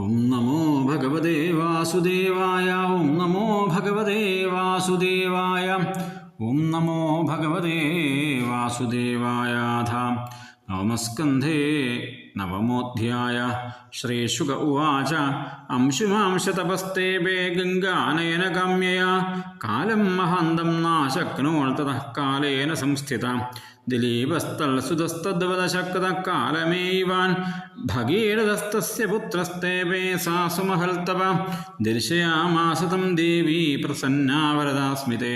ഓം നമോ ഭഗവതേ വാസുദേവായ ഓം നമോ ഭഗവതേ വാസുദേവായ ഓം നമോ ഭഗവതേ വാസുദേവായാഥ നവമസ്കന്ധേ നവമോധ്യായ. ശ്രീശുക ഉവാച. അംശുമാംശതപസ്തേപേ ഗംഗാനയനകാമ്യയാ കാലം മഹാന്തം നാശക്നോൾ തതഃ കാലേന സംസ്ഥിത. കാലമേവാൻ ഭഗീരഥസ്തസ്യ പുത്രസ്തേപേ സാസുമഹൽത്തവ ദർശയാമാസതം ദേവീ പ്രസന്നാവരദാസ്മിതേ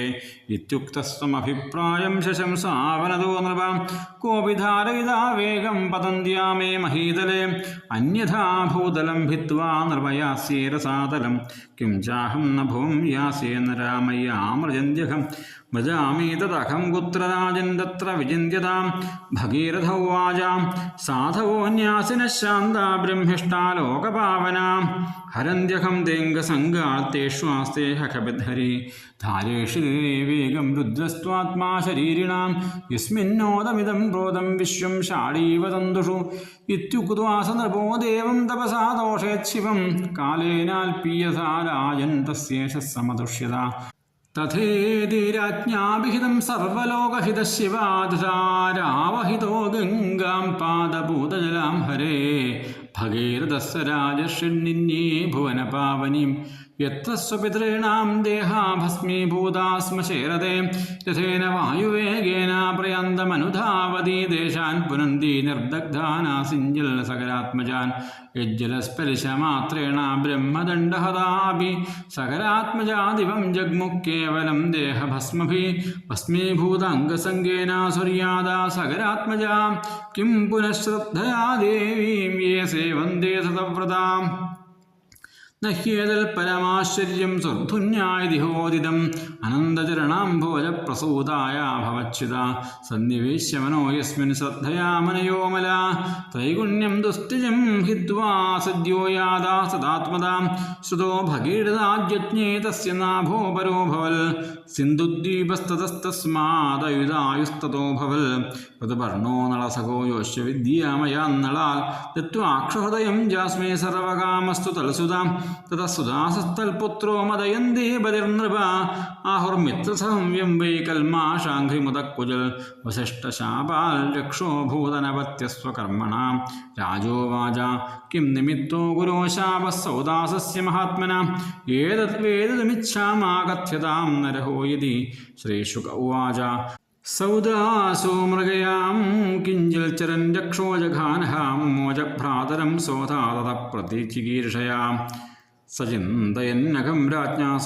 ഇത്യുക്തസ്വമഭിപ്രായം ശശംസാവനതോ നൃപ കോപിധാരയിതാ വേഗം പതന്ത്യാ മേ മഹീതലേ അന്യഥാ ഭിത്വാ നൃപയാസ്യേരസാതലം കിം ചാഹം നഭവും ഭുവം യാസേന രാമയ്യാമൃജന്ത്യഹം ഭജാമി തദഹം കുത്രരാജൻ തത്ര വിചിന്യതാം ഭഗീരഥ ഉവാചാം. സാധവോന്യാസിന ശാന്ത ബ്രഹ്മിഷ്ടാ ലോകപാവനാം. ഹരന്ത്യഹം തേങ്കസംഗാത്തേഷ്വാസ്തേ ഹഖബിദ്ധരി ധാരേഷു വേഗം രുദ്രസ്ത്വാത്മാ ശരീരിണാം. യസ്മിന്നോദമിദം ക്രോധം വിശ്വം ഷാളീവ തന്തുഷു. ഇത്യുക്വാസ നൃപോ ദേവം തപസാ ദോഷേച്ഛിവം. കാലേനാൽപീയസാ രാജൻ തസ്യേഷ സമതുഷ്യത തഥേതിരാജ്ഞാഭിഹിതം സർവലോകഹിത ശിവാധാരാവഹിതോ ഗംഗാം പാദഭൂതജലാം ഹരേ. ഭഗീരഥസ്വരാജർഷിണ്ണിന്യേ രാജർഷിണ്യേ ഭുവനപാവനീം यत्तस्वपितॄणां देहा भस्मीभूता स्म शेरदे यथेन वायुवेगेन पुनंदी देशान् पुनन्ति निर्दग्धानासिञ्जलसकरात्मजान् यज्जलस्पर्शमात्रेण ब्रह्मदण्डहदापि सकरात्मजादिवं जग्मुः केवलं देहभस्मभिः, भस्मीभूताङ्गसङ्गेन सूर्यादा सकरात्मजा किं पुनः श्रद्धया देवीं ये सेवन्ते सतव्रताम् നഹ്യേതൽ പരമാശ്ചര്യം സ്വർധുന്യായതിഹോദിതം അനന്തചരണാംഭോജപ്രസൂതായ ഭവച്യുത സന്നിവേശ്യമനോ യസ്മിൻ ശ്രദ്ധയാമനയോമല ത്രൈഗുണ്യം ദുസ്തിജം ഹിദ്വാ സദ്യോ യാദാ സദാത്മതാം ശ്രുതോ ഭഗീരഥാജ്ഞേ തസ്യ നാഭോപരോ ഭവൽ സിന്ധുദ്വീപസ്തതസ്തസ്മാദയുധായുസ്തോ ഭവൽ ഋതുപർണോ നളസകോ യോശ്യ വിദ്യാമയാന്നളാൽ ദത്വാക്ഷഹൃദയം ജാസ്മേ സർവകാമസ്തു തൽസുതാം തതസുദാസസ്തൽപുത്രോ മദയന്തേ ബലിർനൃപ. ആഹുർമിത്രസംയം വൈ കൽമാശാഘ്രിമുദക്കുജൽ വസിഷ്ഠശാപാൽ രക്ഷോ ഭൂതനപത്യസ്വകർമ്മണ രാജോവാച കിം നിമിത്തോ ഗുരോ ശാപസൗദാസസ്യ മഹാത്മന ഏതദ്വേദമിച്ഛാമാകഥ്യതാം നരഹോ യതി. ശ്രീശുക ഉവാച സൗദാസോ മൃഗയാം. കിഞ്ചിൽ ചരൻ രക്ഷോജഘാനഹാം. മോജഭ്രാതരം സോധാതത പ്രതീചികീർഷയാം. സചിന്തയന്നകം രാജ്ഞാ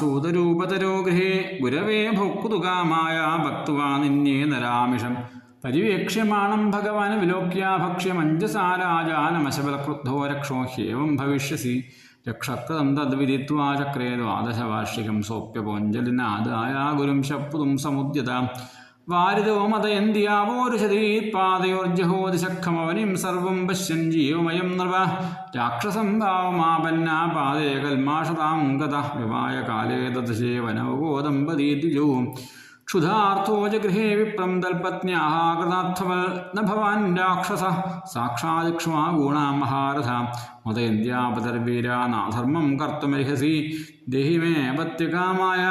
ഗൃഹേ ഗുരവേ ഭോക്കുതുകാമായ ഭക്വാ നിന്നേ നരാമിഷം. പരിവേക്ഷ്യമാണം ഭഗവാൻ വിലോക്യ ഭക്ഷ്യമഞ്ജസാരാജാനമശബലക്രുദ്ധോ രക്ഷോ ഹ്യേവം ഭവിഷ്യസി. രക്ഷക്തം തദ്വിദിത്വാ ചക്രേ ദ്വാദശവാർഷികം സോപ്യപോഞ്ജലിനാദായ ഗുരും ശപ്പുതും സമുദ്യത വാരിതോ മതയന്ത്യാവോരുഷതീപാദയോർജഹോദിശഖമവനിം സർവം പശ്യൻ ജീവമയം നൃപ. രാക്ഷസം ഭാവമാപന്നാ പാദേ കൽമാഷതാം ഗത. വിവായ കാലേ ദദശേ വനവഗോദമ്പതീ ദ്വിജോ ക്ഷുധാർത്ഥോ ജഗൃഹേ വിപ്രം തൽപത്ന്യാः കൃതാർത്ഥവൽ ന ഭവാൻ രാക്ഷസ. സാക്ഷാദിക്ഷ്മാ ഗുണാ മഹാരഥ. മതയന്ത്യാപതർവീരാ നാധർമ്മം കർത്തുമർഹസി ദേഹി മേ പത്യകാമായ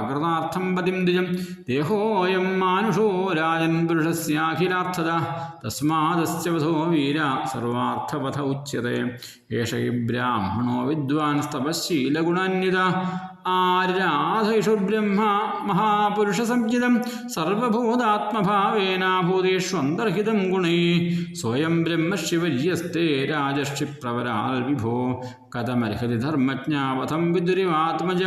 അകൃതാർത്ഥം പതിം ദ്വിജം. ദേഹോയം മാനുഷോ രാജൻ പുരുഷസ്യാഖിലാർത്ഥത. തസ്മാദസ്യവധോ വീര സർവാർത്ഥപഥ ഉച്യത്തെ ഏഷ ബ്രാഹ്മണോ വിദ്വാൻ തപശീലഗുണാന്വിത ആരാധൈഷു ബ്രഹ്മ മഹാപുരുഷസംജിതം സർവഭൂതാത്മഭാവേന ഭൂതേഷ്വന്തർഹിതം ഗുണൈ. സ്വയം ബ്രഹ്മശിവര്യസ്തേ രാജർഷി പ്രവരാൽ വിഭോ. കഥമർഹതി ധർമ്മജ്ഞാവധം വിദുരിവാത്മജ.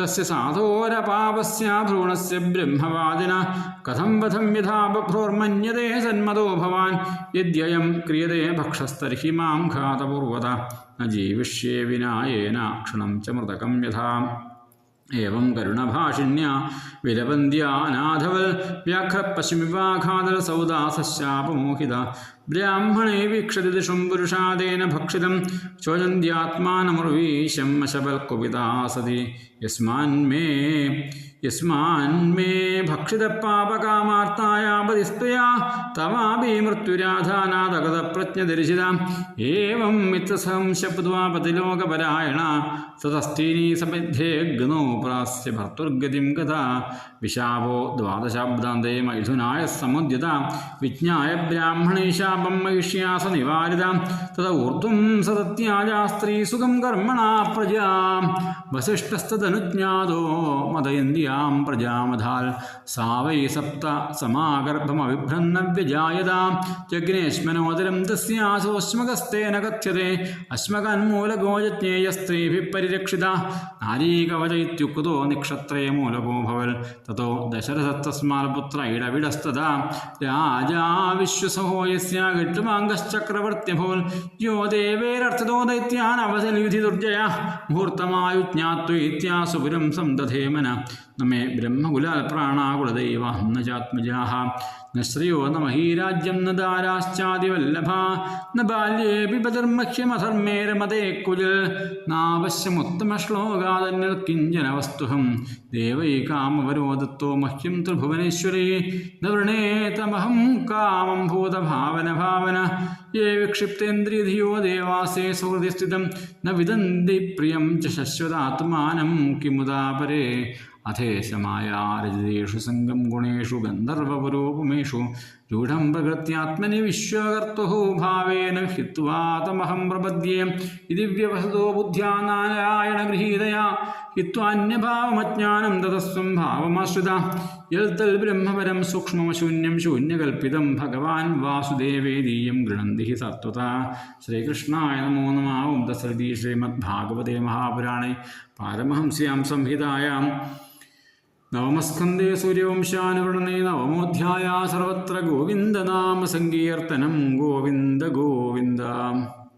തസ്യ സാധോരപാപസ്യ ഭ്രൂണസ്യ ബ്രഹ്മവാദിന. കഥം വധം യഥാ ബഭ്രോർമന്യതേ സന്മതോ ഭവാൻ. യദ്യയം ക്രിയതേ ഭക്ഷസ്തർഹി മാം ഘാതപൂർവത. ന ജീവിഷ്യേ വിനായേന ക്ഷണം ച മൃതകം യഥാ ഏവം കരുണഭാഷിണ്യ വിലപന്ത്യാനാഥവൽ വ്യാഘ്രപശുമിവാഘാതൽ സൗദാസശാപമോഹിത ബ്രാഹ്മണേ വീക്ഷതി ശുംപുരുഷാദേന പുരുഷാദേന ഭക്ഷിതം ചോദന്ത്യാത്മാനമുർവീശം അശബൽക്കുപിതാ സതി യസ്മാന്മേ യസ്മാന്മേ ഭക്ഷിതപാപകാമാർത്തായാപതിസ്ത്വയാ തവാപി മൃത്യുരാധാനാദഗത പ്രജ്ഞദർശിത ഏവം മിത്രസംശബ്ദ്വാപതിലോകപരായണ സതസ്തീനി സമിദ്ധേഗ്നോ പ്രാസ്യ ഭർത്തുർഗതിം ഗത. വിശാപോ ദ്വാദശാബ്ദാന്തേ മൈഥുനായ സമുദ്യത. വിജ്ഞായ ബ്രാഹ്മണേ ശാപം മഹിഷ്യാസ നിവാരിത. തത ഊർധ്വം സതത്യാജ സ്ത്രീ സുഖം കർമ്മണ പ്രജാ. വസിഷ്ഠസ്തനുജ്ഞാതോ മദയന്ത്യാം പ്രജാമധാൽ സാവൈ സപ്ത സമാഗർഭമവിഭ്രന്ന വ്യജായത ജഗ്നേശ്മനോദരം തസ്യാസോശ്മകസ്തേന കഥ്യത്തെ അശ്മകന്മൂലഗോജജ്ഞേയ സ്ത്രീഭി പരിരക്ഷിത നാരീകവച തോ ദശരഥത്തസ്മാൽ പുത്ര ഭവൽ രാജാ ദശരഥത്തസ്മാൽ യസ്യ ഗട്ടുമാംഗശ്ചക്രവർത്യഭോൽ യോ ദേവേരർത്ഥതോ ദൈത്യാൻ അവസലുധി ദുർജയ മുഹൂർത്തമായു ജ്ഞാത്വൈത്യാസുപുരം സന്തധേമന നമേ ബ്രഹ്മകുലാൽ പ്രാണാകുലദൈവ ന ചാത്മജാഹ. ന ശ്രയോ ന മഹീരാജ്യം ന ദാരാശ്ചാതിവല്ലഭ ന ബാല്യേ പതിർമഹ്യമധർമ്മേ രമതേ കുലിൽ നാവശ്യമുത്തമശ്ലോകാതന്യൽ കിഞ്ചന വസ്തുഹം ദേവൈകാമവരോദത്തോ മഹ്യം ത്രിഭുവനേശ്വരേ നൃണേതമഹം കാമം ഭൂതഭാവന ഭാവന യേ വിക്ഷിപ്തേന്ദ്രിയധിയോ ദേവാസേ സുഹൃതി സ്ഥിതം ന വിദന്തി പ്രിയം ച ശശ്വതാത്മാനം കിമുദാപരേ അഥേശമായാരജിതേഷു സംഗം ഗുണേഷു ഗന്ധർവപുരോപമേഷു രൂഢം പ്രകൃത്യാത്മനി വിശ്വകർത്തു ഭാവേന ഹിത്വാ തമഹം പ്രപദ്യേ. ഇതി വ്യവസതോ ബുദ്ധ്യാ നാരായണ ഗൃഹീതയാ. ഹിത്വാന്യഭാവമജ്ഞാനം തതസ്വം ഭാവമാശ്രിത. യൽതൽ ബ്രഹ്മപരം സൂക്ഷ്മശൂന്യം ശൂന്യകൽപ്പിതം ഭഗവാൻ വാസുദേവേദീയം ഗൃണന്തി ഹി സത്വത. ശ്രീകൃഷ്ണായ നമോ നമ ഓം ദസരതി ശ്രീമദ്ഭാഗവതേ മഹാപുരാണേ. പാരമഹംസ്യാം സംഹിതായാം. നവമസ്കന്ധേ സൂര്യവംശാനുവൃണേ നവമോധ്യായ സർവത്ര ഗോവിന്ദനാമ സങ്കീർത്തനം ഗോവിന്ദ ഗോവിന്ദ.